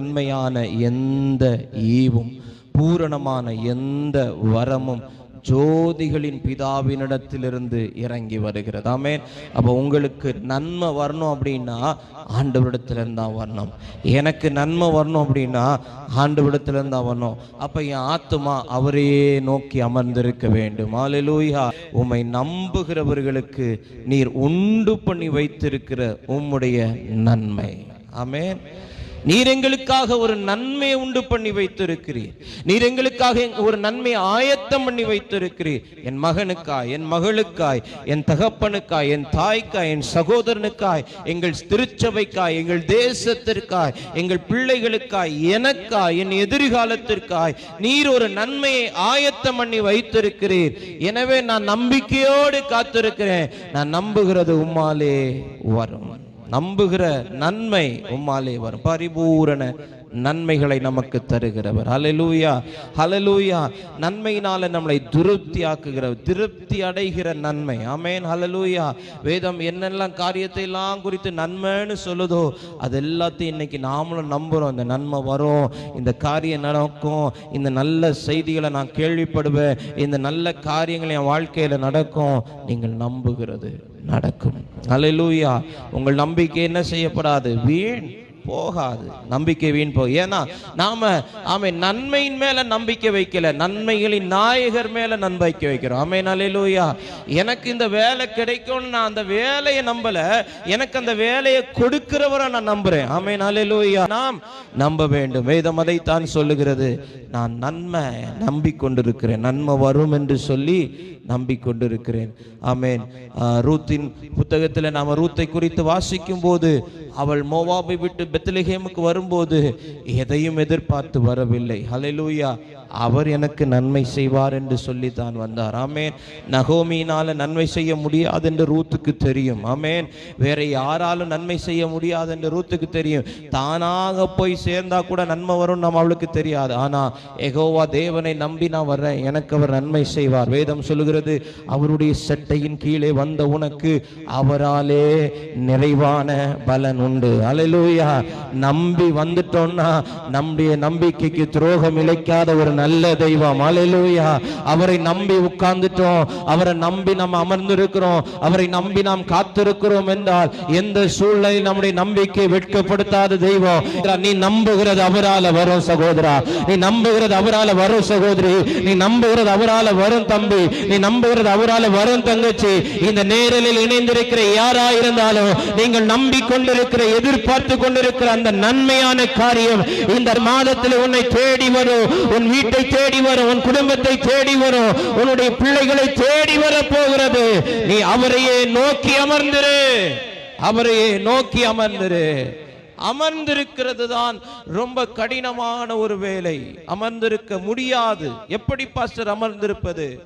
நன்மையான எந்த ஈவும் பூரணமான எந்த வரமும் ஜோதிகளின் பிதாவினிடத்திலிருந்து இறங்கி வருகிறது. ஆமே அப்போ உங்களுக்கு நன்மை வரணும் அப்படின்னா ஆண்டவரிடத்துல தான் வரணும். எனக்கு நன்மை வரணும் அப்படின்னா ஆண்டவரிடத்துல தான் வரணும். அப்போ என் ஆத்துமா அவரையே நோக்கி அமர்ந்திருக்க வேண்டும். ஹalleluya உம்மை நம்புகிறவர்களுக்கு நீர் உண்டு பண்ணி வைத்திருக்கிற உம்முடைய நன்மை. ஆமேன். நீர் எங்களுக்காக ஒரு நன்மையை உண்டு பண்ணி வைத்திருக்கிறீர். நீர் எங்களுக்காக ஒரு நன்மையை ஆயத்தம் பண்ணி வைத்திருக்கிறீர். என் மகனுக்காய் என் மகளுக்காய் என் தகப்பனுக்காய் என் தாய்க்காய் என் சகோதரனுக்காய் எங்கள் திருச்சபைக்காய் எங்கள் தேசத்திற்காய் எங்கள் பிள்ளைகளுக்காய் எனக்காய் என் எதிர்காலத்திற்காய் நீர் ஒரு நன்மையை ஆயத்தம் பண்ணி வைத்திருக்கிறீர். எனவே நான் நம்பிக்கையோடு காத்திருக்கிறேன். நான் நம்புகிறது உம்மாலே வரும். நம்புகிற நன்மை உம்மாலே வரும். பரிபூரண நன்மைகளை நமக்கு தருகிறவர். ஹalleluya ஹலலூயா நன்மையினால நம்மளை திருப்தி ஆக்குகிற திருப்தி அடைகிற நன்மை. ஆமென் ஹலலூயா வேதம் என்னெல்லாம் காரியத்தை எல்லாம் குறித்து நன்மைன்னு சொல்லுதோ அது எல்லாத்தையும் இன்னைக்கு நாமளும் நம்புறோம். இந்த நன்மை வரும் இந்த காரியம் நடக்கும் இந்த நல்ல செய்திகளை நான் கேள்விப்படுவேன் இந்த நல்ல காரியங்கள் என் வாழ்க்கையில நடக்கும் நீங்கள் நம்புகிறது நடக்கும். ஹalleluya. உங்கள் நம்பிக்கை என்ன செய்யப்படாது? வீண் போகாது. நம்பிக்கை வீண் போ ஏன்னா நாம ஆமை நன்மையின் மேல நம்பிக்கை வைக்கல. நன்மைகளின் நாயகர் மேல நம்பிக்கை வைக்கிறோம். ஆமை நலையிலூயா எனக்கு இந்த வேலை கிடைக்கும்னு நான் அந்த வேலையை நம்பல. எனக்கு அந்த வேலையை கொடுக்கிறவரை நான் நம்புறேன். ஆமை நலையிலூயா நாம் நம்ப வேண்டும். வேதம் அதைத்தான் சொல்லுகிறது. நான் நன்மை நம்பிக்கொண்டிருக்கிறேன். நன்மை வரும் என்று சொல்லி நம்பிக்கொண்டிருக்கிறேன். ஆமேன். ரூத்தின் புத்தகத்தில் நாம ரூத்தை குறித்து வாசிக்கும் போது அவள் மோவாபை விட்டு பெத்லஹேமுக்கு வரும்போது எதையும் எதிர்பார்த்து வரவில்லை. ஹலெலூயா அவர் எனக்கு நன்மை செய்வார் என்று சொல்லி தான் வந்தார். ஆமேன். நகோமியினால நன்மை செய்ய முடியாது என்று ரூத்துக்கு தெரியும். ஆமேன். வேற யாராலும் நன்மை செய்ய முடியாது என்று ரூத்துக்கு தெரியும். தானாக போய் சேர்ந்தா கூட நன்மை வரும் நம்ம அவளுக்கு தெரியாது. ஆனா எகோவா தேவனை நம்பி நான் வர்றேன். எனக்கு அவர் நன்மை செய்வார். வேதம் சொல்லுகிறது அவருடைய சட்டையின் கீழே வந்த உனக்கு அவராலே நிறைவான பலன் உண்டு. அலையூயா நம்பி வந்துட்டோம்னா நம்முடைய நம்பிக்கைக்கு துரோகம் இழைக்காத ஒரு நல்ல தெய்வம். அலையூயா அவரை நம்பி உட்கார்ந்துட்டோம். அவரை நம்பி நாம் அமர்ந்திருக்கிறோம். அவரை நம்பி நாம் காத்திருக்கிறோம் என்றால் எந்த சூழ்நிலையில் நம்முடைய நம்பிக்கை வெட்கப்படுத்தாத தெய்வம்? நீ நம்புகிறது அவரால் வரும் சகோதரா. நீ நம்புகிறது அவரால் வரும் சகோதரி. நீ நம்புகிறது அவரால் வரும் தம்பி. நீ நம்புகிறது அவரால் வரும் தங்கச்சி. இந்த நேரலில் இணைந்திருக்கிற யாரா இருந்தாலும் நீங்கள் நம்பிக்கொண்டிருக்கிற எதிர்பார்த்து கொண்டிருக்கிற அந்த நன்மையான காரியம் இந்த மாதத்தில் உன்னை தேடி வரும். உன் வீட்டை தேடி வரும். உன் குடும்பத்தை தேடி வரும். உன்னுடைய பிள்ளைகளை தேடி வர போகிறது. நீ அவரையே நோக்கி அமர்ந்திரு. அவரையே நோக்கி அமர்ந்திரு. அமர்ந்திருக்கிறது தான் ரொம்ப கடினமான ஒரு வேலை. அமர்ந்திருக்க முடியாது. எப்படி பாஸ்டர் அமர்ந்திருப்பது?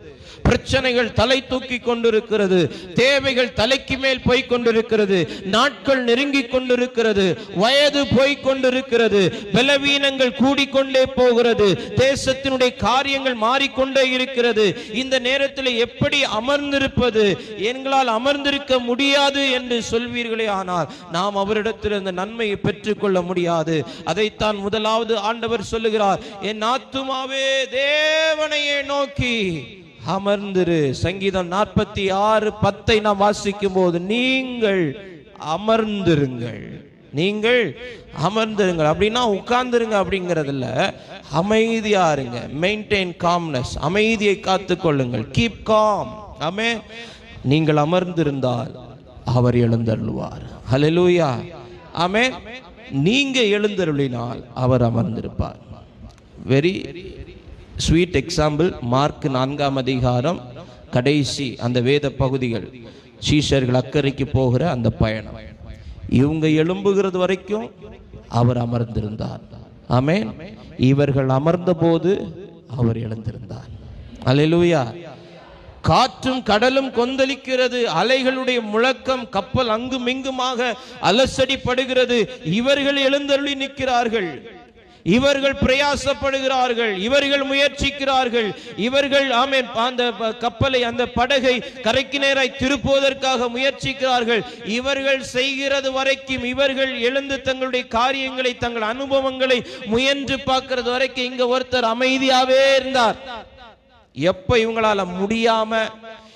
பிரச்சனைகள் தலை தூக்கி கொண்டிருக்கிறது. தேவைகள் தலைக்கு மேல் போய் கொண்டிருக்கிறது. நாட்கள் நெருங்கி கொண்டிருக்கிறது. வயது போய் கொண்டிருக்கிறது. பலவீனங்கள் கூடிக்கொண்டே போகிறது. தேசத்தினுடைய காரியங்கள் மாறிக்கொண்டே இருக்கிறது. இந்த நேரத்தில் எப்படி அமர்ந்திருப்பது? எங்களால் அமர்ந்திருக்க முடியாது என்று சொல்வீர்களே ஆனால் நாம் அவரிடத்தில் இந்த நன்மையை பெற்றுக்கொள்ள முடியாது. அதைத்தான் முதலாவது ஆண்டவர் சொல்லுகிறார். என் ஆத்துமாவே தேவனையே நோக்கி அமர்ந்திரு. சங்கீதம் நாற்பத்தி ஆறு பத்தை நாம் வாசிக்கும் போது நீங்கள் அமர்ந்திருங்கள். நீங்கள் அமர்ந்திருங்கள். அப்படின்னா உட்கார்ந்துருங்க அப்படிங்கிறது இல்ல அமைதியா இருங்க. மெயின்டைன் காம்னஸ் அமைதியை காத்துக்கொள்ளுங்கள் கீப் காம் ஆமே நீங்கள் அமர்ந்திருந்தால் அவர் எழுந்தருள்வார். ஹalleluya ஆமே நீங்க எழுந்தருளினால் அவர் அமர்ந்திருப்பார். வெரி ஸ்வீட் எக்ஸாம்பிள் மார்க் நான்காம் அதிகாரம் கடைசி அந்த வேத பகுதிகள் சீஷர்கள் அக்கறைக்கு போகிற அந்த பயணம். இவங்க எழும்புகிறது வரைக்கும் அவர் அமர்ந்திருந்தார். ஆமே இவர்கள் அமர்ந்த போது அவர் எழுந்திருந்தார். அல்லேலூயா காற்றும் கடலும் கொந்தளிக்கிறது அலைகளுடைய முழக்கம் கப்பல் அங்கும் இங்குமாக அலசடிப்படுகிறது. இவர்கள் எழுந்தருளி நிற்கிறார்கள். இவர்கள் பிரயாசப்படுகிறார்கள். இவர்கள் முயற்சிக்கிறார்கள். இவர்கள் ஆமே அந்த கப்பலை அந்த படகை கரைக்கு நேராய் திருப்புவதற்காக முயற்சிக்கிறார்கள். இவர்கள் செய்கிறது வரைக்கும் இவர்கள் எழுந்து தங்களுடைய காரியங்களை தங்கள் அனுபவங்களை முயன்று பார்க்கிறது வரைக்கும் இங்க ஒருத்தர் அமைதியாவே இருந்தார். எப்ப இவங்களால முடியாம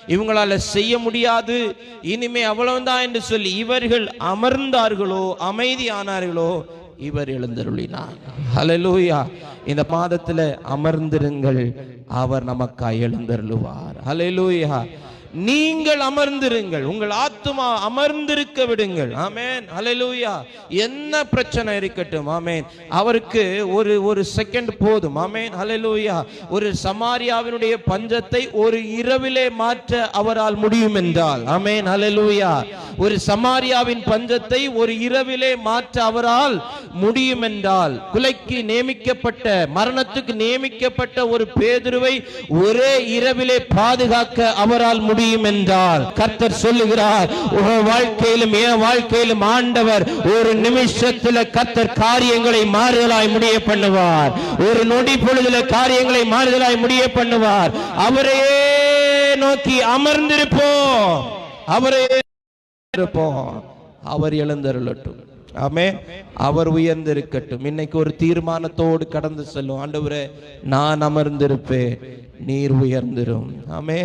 இவங்களால செய்ய முடியாது இனிமே அவ்வளவுதான் என்று சொல்லி இவர்கள் அமர்ந்தார்களோ அமைதியானார்களோ இவர் எழுந்தருளினார். ஹலலூயா இந்த மாதத்துல அமர்ந்திருங்கள். அவர் நமக்காய் எழுந்தருளுவார். ஹலலூயா நீங்கள் அமர்ந்திருங்கள். உங்கள் ஆத்துமா அமர்ந்திருக்க விடுங்கள். ஆமேன். அலையலூயா என்ன பிரச்சனை இருக்கட்டும். ஆமேன். அவருக்கு ஒரு ஒரு செகண்ட் போதும். ஆமேன். அலையலூயா ஒரு சமாரியாவினுடைய பஞ்சத்தை ஒரு இரவிலே மாற்ற அவரால் முடியும் என்றால். ஆமேன். அலையலூயா ஒரு சமாரியாவின் பஞ்சத்தை ஒரு இரவிலே மாற்ற அவரால் முடியும் என்றால். குலைக்கு நியமிக்கப்பட்ட மரணத்துக்கு நியமிக்கப்பட்ட ஒரு பேதுருவை ஒரே இரவிலே பாதுகாக்க அவரால் முடியும் முடியும் என்றால் கர்த்தர் சொல்லுகிறார் உங்க வாழ்க்கையிலும் என் வாழ்க்கையிலும் ஆண்டவர் ஒரு நிமிஷத்துல கர்த்தர் காரியங்களை மாறுதலாய் முடிய பண்ணுவார். ஒரு நொடி பொழுதுல காரியங்களை மாறுதலாய் முடிய பண்ணுவார். அவரையே நோக்கி அமர்ந்திருப்போம். அவரையே இருப்போம். அவர் எழுந்தருளட்டும். ஆமே அவர் உயர்ந்திருக்கட்டும். இன்னைக்கு ஒரு தீர்மானத்தோடு கடந்து செல்லும். ஆண்டவரே நான் அமர்ந்திருப்பேன். நீர் உயர்ந்திரும். ஆமே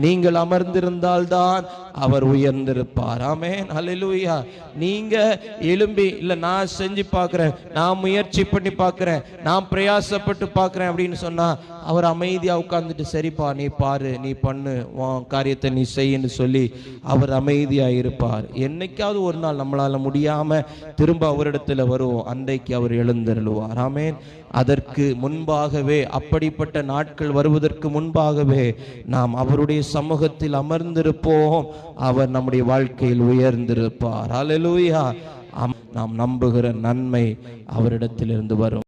நீங்கள் அமர்ந்திருந்தால்தான் அவர் உயர்ந்திருப்பார். ஆமே ஹalleluya நீங்க எழும்பி இல்ல நான் செஞ்சு பார்க்கிறேன். நான் முயற்சி பண்ணி பார்க்கிறேன். நான் பிரயாசப்பட்டு பார்க்கிறேன் அப்படின்னு சொன்னா அவர் அமைதியா உட்கார்ந்துட்டு சரிப்பா நீ பாரு நீ பண்ணு உன் காரியத்தை நீ செய்யன்னு சொல்லி அவர் அமைதியா இருப்பார். என்னைக்காவது ஒரு நாள் நம்மளால முடியாம திரும்ப அவரிடத்துல வருவோம். அன்றைக்கு அவர் எழுந்தருள்வார். ஆமேன். அதற்கு முன்பாகவே அப்படிப்பட்ட நாட்கள் வருவதற்கு முன்பாகவே நாம் அவருடைய சமூகத்தில் அமர்ந்திருப்போம். அவர் நம்முடைய வாழ்க்கையில் உயர்ந்திருப்பார். அலலூயா நாம் நம்புகிற நன்மை அவரிடத்திலிருந்து வரும்.